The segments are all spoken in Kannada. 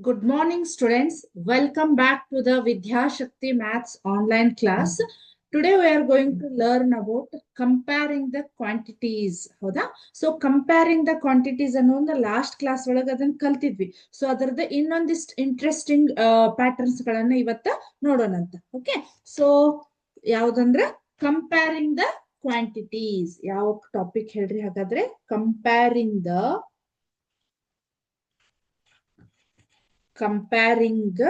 Good morning students welcome back to the Vidyashakti maths online class today we are going to learn about comparing the quantities ಹೌದಾ? ಸೊ ಕಂಪೇರಿಂಗ್ ದ ಕ್ವಾಂಟಿಟೀಸ್ ಅನ್ನೋ ಒಂದ್ ಲಾಸ್ಟ್ ಕ್ಲಾಸ್ ಒಳಗ ಅದನ್ನ ಕಲ್ತಿದ್ವಿ. ಸೊ ಅದರದ್ದು ಇನ್ನೊಂದಿಷ್ಟು ಇಂಟ್ರೆಸ್ಟಿಂಗ್ ಪ್ಯಾಟರ್ನ್ಸ್ ಗಳನ್ನ ಇವತ್ತ ನೋಡೋಣಂತ ಓಕೆ ಸೊ ಯಾವ್ದಂದ್ರೆ ಕಂಪೇರಿಂಗ್ ದ ಕ್ವಾಂಟಿಟೀಸ್ ಯಾವ ಟಾಪಿಕ್ ಹೇಳ್ರಿ? ಹಾಗಾದ್ರೆ ಕಂಪೇರಿಂಗ್ ದ ಕಂಪ್ಯಾರಿಂಗ್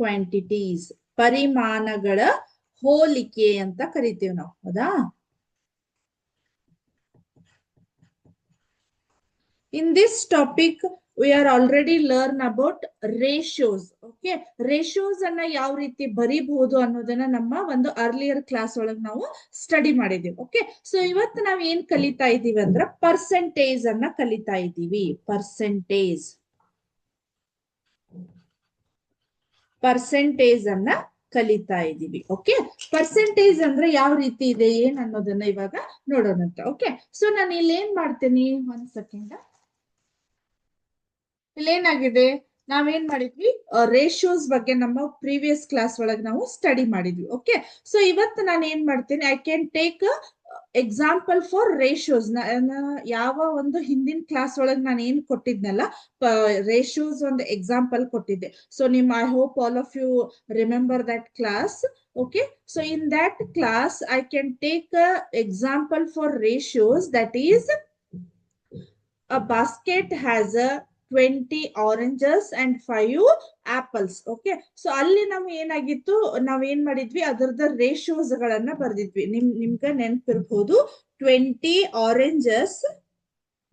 ಕ್ವಾಂಟಿಟೀಸ್ ಪರಿಮಾಣಗಳ ಹೋಲಿಕೆ ಅಂತ ಕರಿತೀವಿ ನಾವು, ಹೌದಾ? In this topic we are already learn about ratios okay ratios ಅನ್ನ ಯಾವ ರೀತಿ ಬರಿಬಹುದು ಅನ್ನೋದನ್ನ ನಮ್ಮ ಒಂದು ಅರ್ಲಿಯರ್ ಕ್ಲಾಸ್ ಒಳಗೆ ನಾವು ಸ್ಟಡಿ ಮಾಡಿದೀವಿ ಓಕೆ ಸೊ ಇವತ್ತು ನಾವ್ ಏನ್ ಕಲಿತಾ ಇದೀವಿ ಅಂದ್ರ ಪರ್ಸೆಂಟೇಜ್ ಅನ್ನ ಕಲಿತಾ ಇದ್ದೀವಿ ಪರ್ಸೆಂಟೇಜ್ ಪರ್ಸೆಂಟೇಜ್ ಅನ್ನ ಕಲಿತಾ ಇದ್ದೀವಿ ಓಕೆ ಪರ್ಸೆಂಟೇಜ್ ಅಂದ್ರೆ ಯಾವ ರೀತಿ ಇದೆ, ಏನ್ ಅನ್ನೋದನ್ನ ಇವಾಗ ನೋಡೋಣಂತ ಓಕೆ ಸೊ ನಾನು ಇಲ್ಲಿ ಏನ್ ಮಾಡ್ತೇನೆ? ಒಂದ್ ಸೆಕೆಂಡ್ ಇಲ್ಲೇನಾಗಿದೆ? ನಾವೇನ್ ಮಾಡಿದ್ವಿ? ರೇಷಿಯೋಸ್ ಬಗ್ಗೆ ನಮ್ಮ ಪ್ರೀವಿಯಸ್ ಕ್ಲಾಸ್ ಒಳಗೆ ನಾವು ಸ್ಟಡಿ ಮಾಡಿದ್ವಿ ಓಕೆ ಸೊ ಇವತ್ತು ನಾನು ಏನ್ ಮಾಡ್ತೇನೆ? I can take example for ratios ಯಾವ ಒಂದು ಹಿಂದಿನ ಕ್ಲಾಸ್ ಒಳಗೆ ನಾನು ಏನ್ ಕೊಟ್ಟಿದ್ನಲ್ಲ ರೇಷಿಯೋಸ್ ಒಂದು ಎಕ್ಸಾಂಪಲ್ ಕೊಟ್ಟಿದ್ದೆ. ಸೊ ನಿಮ್ I hope all of you remember that class okay so in that class I can take example for for ratios. Is a basket basket a 20 oranges and 5 apples. Okay? So, ಅಲ್ಲಿ ನಾವು ಏನಾಗಿತ್ತು? ನಾವ್ ಏನ್ ಮಾಡಿದ್ವಿ? ಅದರದ ರೇಷಿಯೋಸ್ ಗಳನ್ನ ಬರ್ದಿದ್ವಿ. ನಿಮ್, ನಿಮ್ಗೆ ನೆನ್ಪಿರ್ಬಹುದು twenty oranges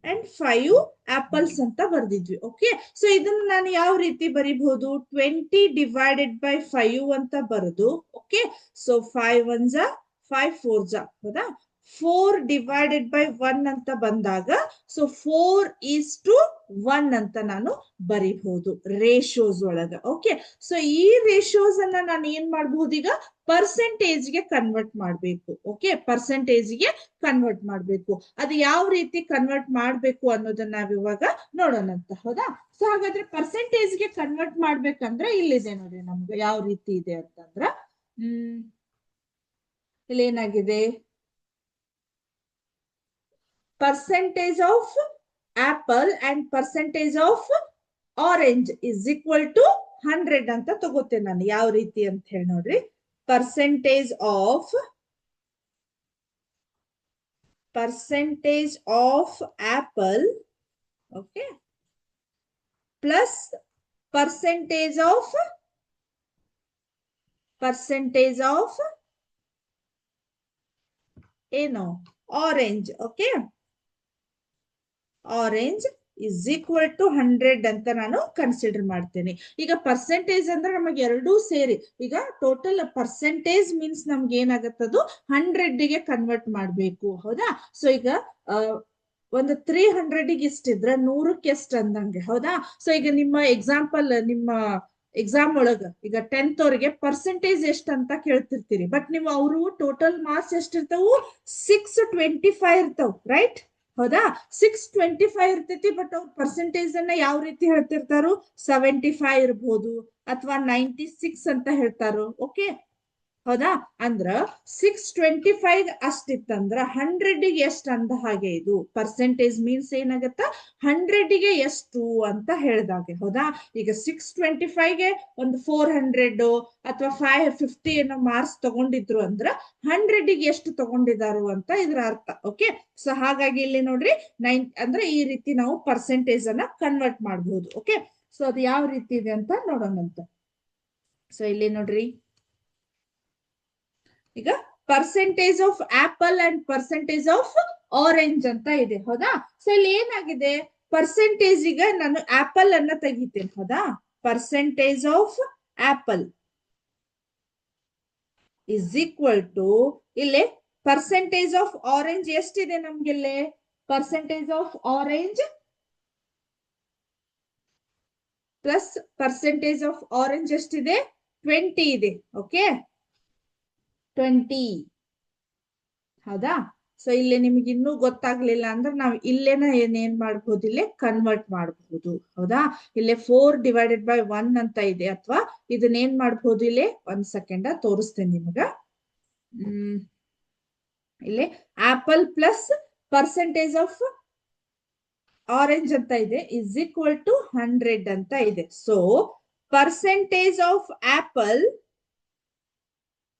and five apples ಅಂತ ಬರ್ದಿದ್ವಿ. ಓಕೆ ಸೊ ಇದನ್ನ ನಾನು ಯಾವ ರೀತಿ ಬರಿಬಹುದು? ಟ್ವೆಂಟಿ ಡಿವೈಡೆಡ್ ಬೈ ಫೈವ್ ಅಂತ ಬರೆದು. Okay so five one five four ಹೌದಾ? ಫೋರ್ ಡಿವೈಡೆಡ್ ಬೈ ಒನ್ ಅಂತ ಬಂದಾಗ so four is to one ಅಂತ ನಾನು ಬರಿಬಹುದು ರೇಷೋಸ್ ಒಳಗ ಓಕೆ ಸೊ ಈ ರೇಷೋಸ್ ಅನ್ನ ನಾನು ಏನ್ ಮಾಡಬಹುದು ಈಗ? ಪರ್ಸೆಂಟೇಜ್ಗೆ ಕನ್ವರ್ಟ್ ಮಾಡಬೇಕು ಓಕೆ ಪರ್ಸೆಂಟೇಜ್ಗೆ ಕನ್ವರ್ಟ್ ಮಾಡಬೇಕು. ಅದು ಯಾವ ರೀತಿ ಕನ್ವರ್ಟ್ ಮಾಡಬೇಕು ಅನ್ನೋದನ್ನ ನಾವ್ ಇವಾಗ ನೋಡೋಣಂತ ಹೌದಾ? ಸೊ ಹಾಗಾದ್ರೆ ಪರ್ಸೆಂಟೇಜ್ಗೆ ಕನ್ವರ್ಟ್ ಮಾಡ್ಬೇಕಂದ್ರೆ ಇಲ್ಲಿದೆ ನೋಡಿ ನಮ್ಗೆ ಯಾವ ರೀತಿ ಇದೆ ಅಂತಂದ್ರ, ಹ್ಮ್, ಇಲ್ಲಿ ಏನಾಗಿದೆ? Percentage of apple and percentage of orange is equal to 100 ಅಂತ ತಗೋತೇನೆ ನಾನು. ಯಾವ ರೀತಿ ಅಂತ ಹೇಳಿ ನೋಡ್ರಿ. Percentage of percentage of apple okay plus percentage of percentage of ಏನು orange okay orange is equal to hundred ಅಂತ ನಾನು ಕನ್ಸಿಡರ್ ಮಾಡ್ತೇನೆ. ಈಗ ಪರ್ಸೆಂಟೇಜ್ ಅಂದ್ರೆ ನಮಗೆ ಎರಡೂ ಸೇರಿ, ಈಗ ಟೋಟಲ್ ಪರ್ಸೆಂಟೇಜ್ ಮೀನ್ಸ್ ನಮ್ಗೆ ಏನಾಗತ್ತದು? ಹಂಡ್ರೆಡ್ಗೆ ಕನ್ವರ್ಟ್ ಮಾಡ್ಬೇಕು, ಹೌದಾ? ಸೊ ಈಗ ಒಂದು ತ್ರೀ ಹಂಡ್ರೆಡ್ ಇಷ್ಟಿದ್ರೆ ನೂರಕ್ಕೆ ಎಷ್ಟು ಅಂದಂಗೆ, ಹೌದಾ? ಸೊ ಈಗ ನಿಮ್ಮ ಎಕ್ಸಾಂಪಲ್ ನಿಮ್ಮ ಎಕ್ಸಾಮ್ ಒಳಗ, ಈಗ ಟೆಂತ್ ಅವ್ರಿಗೆ ಪರ್ಸೆಂಟೇಜ್ ಎಷ್ಟು ಅಂತ ಕೇಳ್ತಿರ್ತೀರಿ. ಬಟ್ ನೀವು ಅವರು ಟೋಟಲ್ ಮಾರ್ಕ್ಸ್ ಎಷ್ಟಿರ್ತಾವು ಸಿಕ್ಸ್ ಟ್ವೆಂಟಿ ಫೈವ್ ಇರ್ತಾವ ರೈಟ್ ಹೌದಾ? ಸಿಕ್ಸ್ ಟ್ವೆಂಟಿ ಫೈವ್ ಇರ್ತೈತಿ ಬಟ್ ಅವ್ರ ಪರ್ಸೆಂಟೇಜ್ ಅನ್ನ ಯಾವ ರೀತಿ ಹೇಳ್ತಿರ್ತಾರು ಸೆವೆಂಟಿ ಫೈವ್ ಇರ್ಬೋದು, ಅಥವಾ ನೈಂಟಿ ಸಿಕ್ಸ್ ಅಂತ ಹೇಳ್ತಾರೋ ಓಕೆ ಹೌದಾ? ಅಂದ್ರ ಸಿಕ್ಸ್ ಟ್ವೆಂಟಿ ಫೈವ್ ಅಷ್ಟಿತ್ತಂದ್ರ ಹಂಡ್ರೆಡ್ಗೆ ಎಷ್ಟ್ ಅಂದ ಹಾಗೆ ಇದು. ಪರ್ಸೆಂಟೇಜ್ ಮೀನ್ಸ್ ಏನಾಗತ್ತ? ಹಂಡ್ರೆಡ್ಗೆ ಎಷ್ಟು ಅಂತ ಹೇಳ್ದಾಗೆ, ಹೌದಾ? ಈಗ ಸಿಕ್ಸ್ ಟ್ವೆಂಟಿ ಫೈವ್ಗೆ ಒಂದು ಫೋರ್ ಹಂಡ್ರೆಡ್ ಅಥವಾ ಫೈವ್ ಫಿಫ್ಟಿ ಏನೋ ಮಾರ್ಕ್ಸ್ ತಗೊಂಡಿದ್ರು ಅಂದ್ರ ಹಂಡ್ರೆಡ್ಗೆ ಎಷ್ಟು ತಗೊಂಡಿದಾರು ಅಂತ ಇದ್ರ ಅರ್ಥ ಓಕೆ ಸೊ ಹಾಗಾಗಿ ಇಲ್ಲಿ ನೋಡ್ರಿ ನೈನ್ ಅಂದ್ರೆ ಈ ರೀತಿ ನಾವು ಪರ್ಸೆಂಟೇಜ್ ಅನ್ನ ಕನ್ವರ್ಟ್ ಮಾಡಬಹುದು ಓಕೆ ಸೊ ಅದು ಯಾವ ರೀತಿ ಇದೆ ಅಂತ ನೋಡೋಣಂತ. ಸೊ ಇಲ್ಲಿ ನೋಡ್ರಿ. ಈಗ percentage of apple and percentage of orange ಅಂತ ಇದೆ, ಹೌದಾ? ಸೊ ಇಲ್ಲಿ ಏನಾಗಿದೆ? ಪರ್ಸೆಂಟೇಜ್ ಈಗ ನಾನು ಆಪಲ್ ಅನ್ನ ತೆಗಿತೇನೆ, ಹೌದಾ? Percentage of apple is equal to ಇಲ್ಲಿ ಪರ್ಸೆಂಟೇಜ್ ಆಫ್ ಆರೆಂಜ್ ಎಷ್ಟಿದೆ ನಮ್ಗೆಲ್ಲೇ percentage of orange plus percentage of orange ಎಷ್ಟಿದೆ? ಟ್ವೆಂಟಿ ಇದೆ ಓಕೆ ಟ್ವೆಂಟಿ ಹೌದಾ? ಸೊ ಇಲ್ಲಿ ನಿಮ್ಗೆ ಇನ್ನೂ ಗೊತ್ತಾಗ್ಲಿಲ್ಲ ಅಂದ್ರೆ ನಾವು ಇಲ್ಲೇನ ಏನೇನ್ ಏನ್ ಮಾಡ್ಬೋದು? ಇಲ್ಲೇ ಕನ್ವರ್ಟ್ ಮಾಡಬಹುದು ಹೌದಾ? ಇಲ್ಲೇ ಫೋರ್ ಡಿವೈಡೆಡ್ ಬೈ ಒನ್ ಅಂತ ಇದೆ ಅಥವಾ ಇದನ್ನ ಏನ್ ಮಾಡ್ಬೋದು ಇಲ್ಲೇ? ಒಂದ್ ಸೆಕೆಂಡ ತೋರಿಸ್ತೇನೆ ನಿಮಗ. ಹ್ಮ್. ಇಲ್ಲಿ apple plus percentage of orange ಅಂತ ಇದೆ. ಇಸ್ ಈಕ್ವಲ್ ಟು ಹಂಡ್ರೆಡ್ ಅಂತ ಇದೆ. So percentage of apple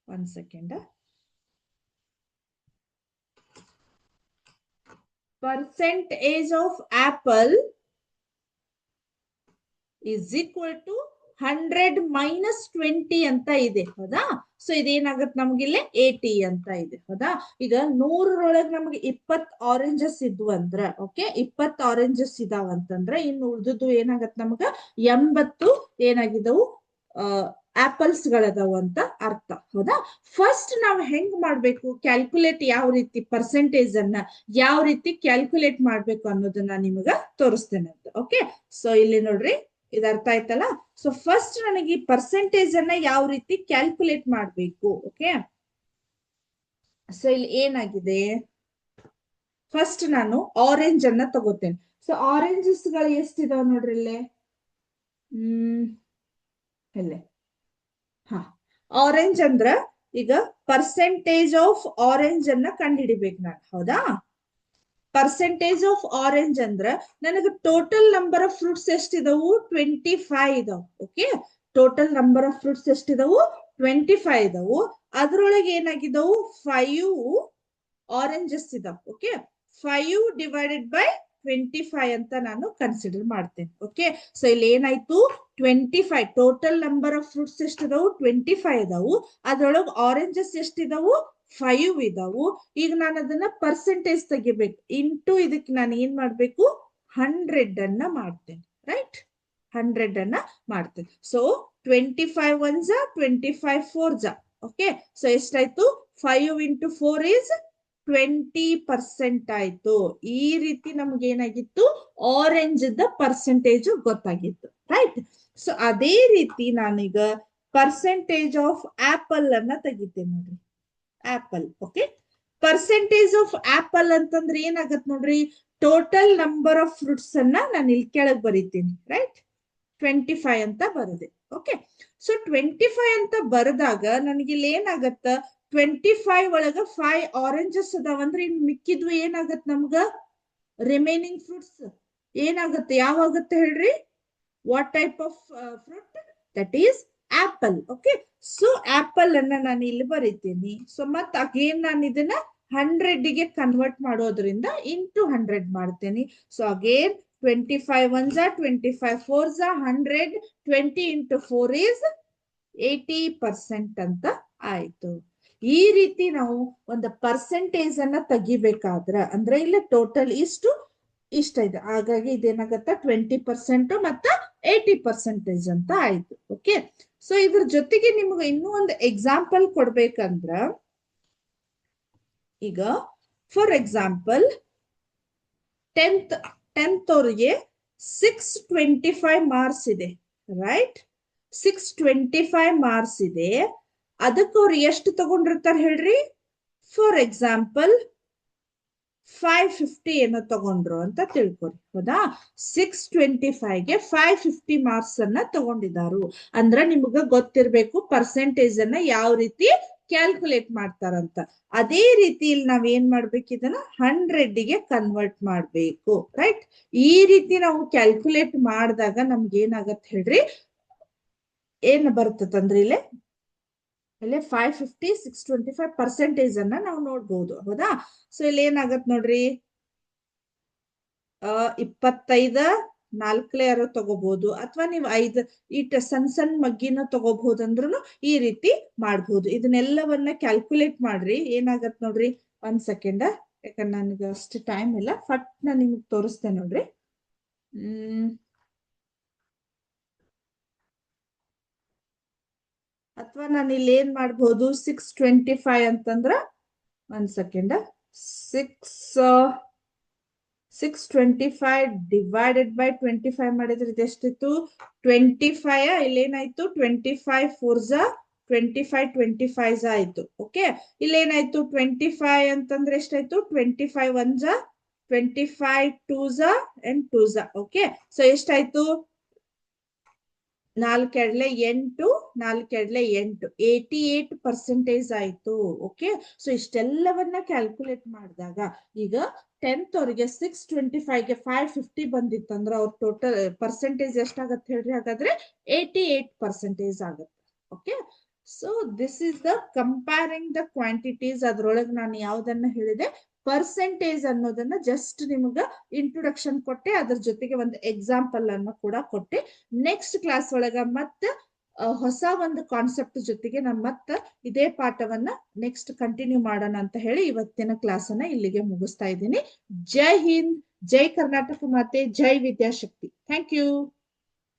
one second percentage of apple is equal to hundred minus twenty ಅಂತ ಇದೆ, ಹೌದಾ? ಸೊ ಇದೇನಾಗತ್ತೆ ನಮ್ಗೆ ಇಲ್ಲಿ? ಏಟಿ ಅಂತ ಇದೆ, ಹೌದಾ? ಈಗ ನೂರರೊಳಗೆ ನಮ್ಗೆ ಇಪ್ಪತ್ ಆರೆಂಜಸ್ ಇದ್ವು ಅಂದ್ರ ಓಕೆ ಇಪ್ಪತ್ ಆರೆಂಜಸ್ ಇದಾವ ಅಂತಂದ್ರ ಇನ್ನು ಉಳ್ದದ್ದು ಏನಾಗತ್ ನಮ್ಗ? ಎಂಬತ್ತು ಏನಾಗಿದವು ಆಪಲ್ಸ್ ಗಳದಾವು ಅಂತ ಅರ್ಥ. ಹೌದಾ? ಫಸ್ಟ್ ನಾವು ಹೆಂಗ್ ಮಾಡ್ಬೇಕು? ಕ್ಯಾಲ್ಕುಲೇಟ್ ಯಾವ ರೀತಿ ಪರ್ಸೆಂಟೇಜ್ ಅನ್ನ ಯಾವ ರೀತಿ ಕ್ಯಾಲ್ಕುಲೇಟ್ ಮಾಡ್ಬೇಕು ಅನ್ನೋದನ್ನ ನಿಮಗ ತೋರಿಸ್ತೇನೆ ಅಂತ. ಓಕೆ ಸೊ ಇಲ್ಲಿ ನೋಡ್ರಿ, ಇದು ಅರ್ಥ ಆಯ್ತಲ್ಲ? ಸೊ ಫಸ್ಟ್ ನನಗೆ ಈ ಪರ್ಸೆಂಟೇಜ್ ಅನ್ನ ಯಾವ ರೀತಿ ಕ್ಯಾಲ್ಕುಲೇಟ್ ಮಾಡ್ಬೇಕು? ಓಕೆ ಸೊ ಇಲ್ಲಿ ಏನಾಗಿದೆ? ಫಸ್ಟ್ ನಾನು ಆರೆಂಜ್ ಅನ್ನ ತಗೋತೇನೆ. ಸೊ ಆರೆಂಜಸ್ಗಳು ಎಷ್ಟಿದಾವ ನೋಡ್ರಿ ಇಲ್ಲೇ? ಹ್ಮ್, ಇಲ್ಲೇ. ಆರೆಂಜ್ ಅಂದ್ರ ಈಗ ಪರ್ಸೆಂಟೇಜ್ ಆಫ್ ಆರೆಂಜ್ ಅನ್ನ ಕಂಡುಹಿಡಿಬೇಕು ನಾನು, ಹೌದಾ? ಪರ್ಸೆಂಟೇಜ್ ಆಫ್ ಆರೆಂಜ್ ಅಂದ್ರ ನನಗೆ ಟೋಟಲ್ ನಂಬರ್ ಆಫ್ ಫ್ರೂಟ್ಸ್ ಎಷ್ಟಿದಾವು? ಟ್ವೆಂಟಿ ಫೈವ್ ಇದಾವ್ okay total number of fruits ಎಷ್ಟಿದಾವು? Twenty five ಇದಾವು. ಅದ್ರೊಳಗೆ ಏನಾಗಿದಾವು? ಫೈವ್ ಆರೆಂಜಸ್ ಇದಾವ್ okay five divided by twenty five ಅಂತ ನಾನು ಕನ್ಸಿಡರ್ ಮಾಡ್ತೇನೆ. ಓಕೆ ಸೊ ಇಲ್ಲಿ ಏನಾಯ್ತು? Twenty five total number of fruits ಎಷ್ಟು ಎಷ್ಟಿದಾವು? ಟ್ವೆಂಟಿ ಫೈವ್ ಇದಾವು. ಅದ್ರೊಳಗೆ ಆರೆಂಜಸ್ ಎಷ್ಟಿದಾವು? ಫೈವ್ ಇದಾವು. ಈಗ ನಾನು ಅದನ್ನ ಪರ್ಸೆಂಟೇಜ್ ತೆಗಿಬೇಕು. ಇಂಟು ಇದಕ್ಕೆ ನಾನು ಏನ್ ಮಾಡ್ಬೇಕು? ಹಂಡ್ರೆಡ್ ಅನ್ನ ಮಾಡ್ತೇನೆ. ರೈಟ್ ಹಂಡ್ರೆಡ್ ಅನ್ನ ಮಾಡ್ತೇನೆ. So twenty five one twenty five four okay so ಎಷ್ಟಾಯ್ತು? Five into four is twenty percent ಆಯ್ತು. ಈ ರೀತಿ ನಮ್ಗೆ ಏನಾಗಿತ್ತು? ಆರೆಂಜ್ ದ ಪರ್ಸೆಂಟೇಜ್ ಗೊತ್ತಾಗಿತ್ತು ರೈಟ್ ಸೊ ಅದೇ ರೀತಿ ನಾನೀಗ ಪರ್ಸೆಂಟೇಜ್ ಆಫ್ ಆಪಲ್ ಅನ್ನ ತೆಗಿತೇನೆ ನೋಡ್ರಿ. Apple okay percentage of apple ಅಂತಂದ್ರೆ ಏನಾಗತ್ ನೋಡ್ರಿ? ಟೋಟಲ್ ನಂಬರ್ ಆಫ್ ಫ್ರೂಟ್ಸ್ ಅನ್ನ ನಾನು ಇಲ್ಲಿ ಕೆಳಗ್ ಬರೀತೀನಿ ರೈಟ್ ಟ್ವೆಂಟಿ ಫೈವ್ ಅಂತ ಬರದೆ ಓಕೆ ಸೊ ಟ್ವೆಂಟಿ ಫೈವ್ ಅಂತ ಬರೆದಾಗ ನನಗೆ ಇಲ್ಲಿ ಏನಾಗತ್ತ? ಟ್ವೆಂಟಿ ಫೈವ್ ಒಳಗ ಫೈವ್ ಆರೆಂಜಸ್ ಅದಾವಂದ್ರೆ ಇನ್ ಮಿಕ್ಕಿದ್ವು ಏನಾಗತ್ ನಮ್ಗ? ರಿಮೈನಿಂಗ್ ಫ್ರೂಟ್ಸ್ ಏನಾಗತ್ತೆ? ಯಾವಾಗತ್ತೆ ಹೇಳ್ರಿ? What type of fruit that is apple okay so apple ಅನ್ನ ನಾನು ಇಲ್ಲಿ ಬರೀತೀನಿ. ಸೊ ಮತ್ ಅಗೇನ್ ನಾನು ಇದನ್ನ ಹಂಡ್ರೆಡ್ಗೆ ಕನ್ವರ್ಟ್ ಮಾಡೋದ್ರಿಂದ ಇಂಟು ಹಂಡ್ರೆಡ್ ಮಾಡ್ತೇನೆ. So again twenty five one Jha twenty five four Jha hundred twenty into four is eighty percent ಅಂತ ಆಯ್ತು. ಈ ರೀತಿ ನಾವು ಒಂದು ಪರ್ಸೆಂಟೇಜ್ ಅನ್ನ ತೆಗಿಬೇಕಾದ್ರ, ಅಂದ್ರೆ ಇಲ್ಲಿ ಟೋಟಲ್ ಇಷ್ಟು, ಇಷ್ಟ ಇದೆ. ಹಾಗಾಗಿ ಇದೇನಾಗತ್ತ? ಟ್ವೆಂಟಿ ಪರ್ಸೆಂಟ್ ಮತ್ತ ಏಟಿ ಪರ್ಸೆಂಟೇಜ್ ಅಂತ ಆಯ್ತು. ಓಕೆ ಸೊ ಇದ್ರ ಜೊತೆಗೆ ನಿಮ್ಗೆ ಇನ್ನೂ ಒಂದು ಎಕ್ಸಾಂಪಲ್ ಕೊಡ್ಬೇಕಂದ್ರ, ಈಗ ಫಾರ್ ಎಕ್ಸಾಂಪಲ್ ಟೆಂತ್ ಟೆಂತ್ ಅವ್ರಿಗೆ ಸಿಕ್ಸ್ ಟ್ವೆಂಟಿ ಫೈವ್ ಮಾರ್ಕ್ಸ್ ಇದೆ right six twenty five marks ಇದೆ. ಅದಕ್ಕೆ ಅವ್ರು ಎಷ್ಟು ತಗೊಂಡಿರ್ತಾರೆ ಹೇಳ್ರಿ? ಫಾರ್ ಎಕ್ಸಾಂಪಲ್ ಫೈವ್ ಫಿಫ್ಟಿ ಏನೋ ತಗೊಂಡ್ರು ಅಂತ ತಿಳ್ಕೊರಿ, ಹೌದಾ? ಸಿಕ್ಸ್ ಟ್ವೆಂಟಿ ಫೈವ್ಗೆ ಫೈವ್ ಫಿಫ್ಟಿ ಮಾರ್ಕ್ಸ್ ಅನ್ನ ತಗೊಂಡಿದ್ದಾರು ಅಂದ್ರ ನಿಮ್ಗ ಗೊತ್ತಿರ್ಬೇಕು ಪರ್ಸೆಂಟೇಜ್ ಅನ್ನ ಯಾವ ರೀತಿ ಕ್ಯಾಲ್ಕುಲೇಟ್ ಮಾಡ್ತಾರಂತ. ಅದೇ ರೀತಿ ಇಲ್ಲಿ ನಾವ್ ಏನ್ ಮಾಡ್ಬೇಕು ಇದನ್ನ? ಹಂಡ್ರೆಡ್ಗೆ ಕನ್ವರ್ಟ್ ಮಾಡ್ಬೇಕು ರೈಟ್ ಈ ರೀತಿ ನಾವು ಕ್ಯಾಲ್ಕುಲೇಟ್ ಮಾಡಿದಾಗ ನಮ್ಗೆ ಏನಾಗತ್ ಹೇಳ್ರಿ? ಏನ್ ಬರ್ತದಂದ್ರೆ ಇಲ್ಲಿ? ಇಲ್ಲಿ five fifty six twenty five percentage ಅನ್ನ ನಾವು ನೋಡ್ಬೋದು, ಹೌದಾ? ಸೊ ಇಲ್ಲಿ ಏನಾಗತ್ ನೋಡ್ರಿ? ಇಪ್ಪತ್ತೈದ ನಾಲ್ಕಲೇ ಯಾರೋ ತಗೋಬಹುದು ಅಥವಾ ನೀವು ಐದು ಇಟ್ ಸಣ್ಣ ಸಣ್ಣ ಮಗ್ಗಿನ ತಗೋಬಹುದು ಅಂದ್ರೂ ಈ ರೀತಿ ಮಾಡಬಹುದು ಇದನ್ನೆಲ್ಲವನ್ನ ಕ್ಯಾಲ್ಕುಲೇಟ್ ಮಾಡ್ರಿ. ಏನಾಗತ್ ನೋಡ್ರಿ? ಒಂದ್ ಸೆಕೆಂಡ್ ಯಾಕಂದ್ರೆ ನನಗೆ ಅಷ್ಟು ಟೈಮ್ ಇಲ್ಲ. ಫಟ್ ನಾನು ನಿಮ್ಗೆ ತೋರಿಸ್ತೇನೆ ನೋಡ್ರಿ. ಹ್ಮ್. ಅಥವಾ ನಾನು ಇಲ್ಲಿ ಏನ್ ಮಾಡ್ಬೋದು? ಸಿಕ್ಸ್ ಟ್ವೆಂಟಿ ಫೈವ್ ಅಂತಂದ್ರ ಒಂದ್ second six six twenty five divided by twenty five ಮಾಡಿದ್ರೆ ಇದೆಷ್ಟಿತ್ತು ಟ್ವೆಂಟಿ ಫೈವ್ ಇಲ್ಲಿ ಏನಾಯ್ತು? ಟ್ವೆಂಟಿ ಫೈವ್ ಫೋರ್ ಝಾ ಟ್ವೆಂಟಿ ಫೈವ್ ಟ್ವೆಂಟಿ ಫೈವ್ ಆಯ್ತು. ಓಕೆ ಇಲ್ಲೇನಾಯ್ತು ಟ್ವೆಂಟಿ ಫೈವ್ ಅಂತಂದ್ರೆ ಎಷ್ಟಾಯ್ತು? ಟ್ವೆಂಟಿ ಫೈವ್ ಒನ್ ಜಾ ಟ್ವೆಂಟಿ ಫೈವ್ ಟೂ ಝಾ ಅಂಡ್ ಟೂ ಝಾ ಓಕೆ ಸೊ ಎಷ್ಟಾಯ್ತು? ನಾಲ್ಕೆರಡ್ಲೆ ಎಂಟು ನಾಲ್ಕೆರಡ್ಲೆ ಎಂಟು. ಏಟಿ ಏಟ್ ಪರ್ಸೆಂಟೇಜ್ ಆಯ್ತು ಓಕೆ ಸೊ ಇಷ್ಟೆಲ್ಲವನ್ನ ಕ್ಯಾಲ್ಕುಲೇಟ್ ಮಾಡಿದಾಗ ಈಗ ಟೆಂತ್ ಅವ್ರಿಗೆ ಸಿಕ್ಸ್ ಟ್ವೆಂಟಿ ಫೈವ್ಗೆ ಫೈವ್ ಫಿಫ್ಟಿ ಬಂದಿತ್ತಂದ್ರೆ ಅವ್ರ ಟೋಟಲ್ ಪರ್ಸೆಂಟೇಜ್ ಎಷ್ಟಾಗತ್ತೆ ಹೇಳ್ರಿ? ಹಾಗಾದ್ರೆ ಏಟಿ ಏಟ್ ಪರ್ಸೆಂಟೇಜ್ ಆಗುತ್ತೆ okay so this is the comparing the quantities ಅದ್ರೊಳಗೆ ನಾನು ಯಾವ್ದನ್ನ ಹೇಳಿದೆ? ಪರ್ಸೆಂಟೇಜ್ ಅನ್ನೋದನ್ನ ಜಸ್ಟ್ ನಿಮಗ ಇಂಟ್ರೊಡಕ್ಷನ್ ಕೊಟ್ಟೆ, ಅದ್ರ ಜೊತೆಗೆ ಒಂದು ಎಕ್ಸಾಂಪಲ್ ಅನ್ನು ಕೂಡ ಕೊಟ್ಟೆ. ನೆಕ್ಸ್ಟ್ ಕ್ಲಾಸ್ ಒಳಗ ಮತ್ತ ಹೊಸ ಒಂದು ಕಾನ್ಸೆಪ್ಟ್ ಜೊತೆಗೆ ನಾನು ಮತ್ತ ಇದೇ ಪಾಠವನ್ನ ನೆಕ್ಸ್ಟ್ ಕಂಟಿನ್ಯೂ ಮಾಡೋಣ ಅಂತ ಹೇಳಿ ಇವತ್ತಿನ ಕ್ಲಾಸ್ ಅನ್ನ ಇಲ್ಲಿಗೆ ಮುಗಿಸ್ತಾ ಇದ್ದೀನಿ. ಜೈ ಹಿಂದ್, ಜೈ ಕರ್ನಾಟಕ ಮಾತೆ, ಜೈ ವಿದ್ಯಾಶಕ್ತಿ. Thank you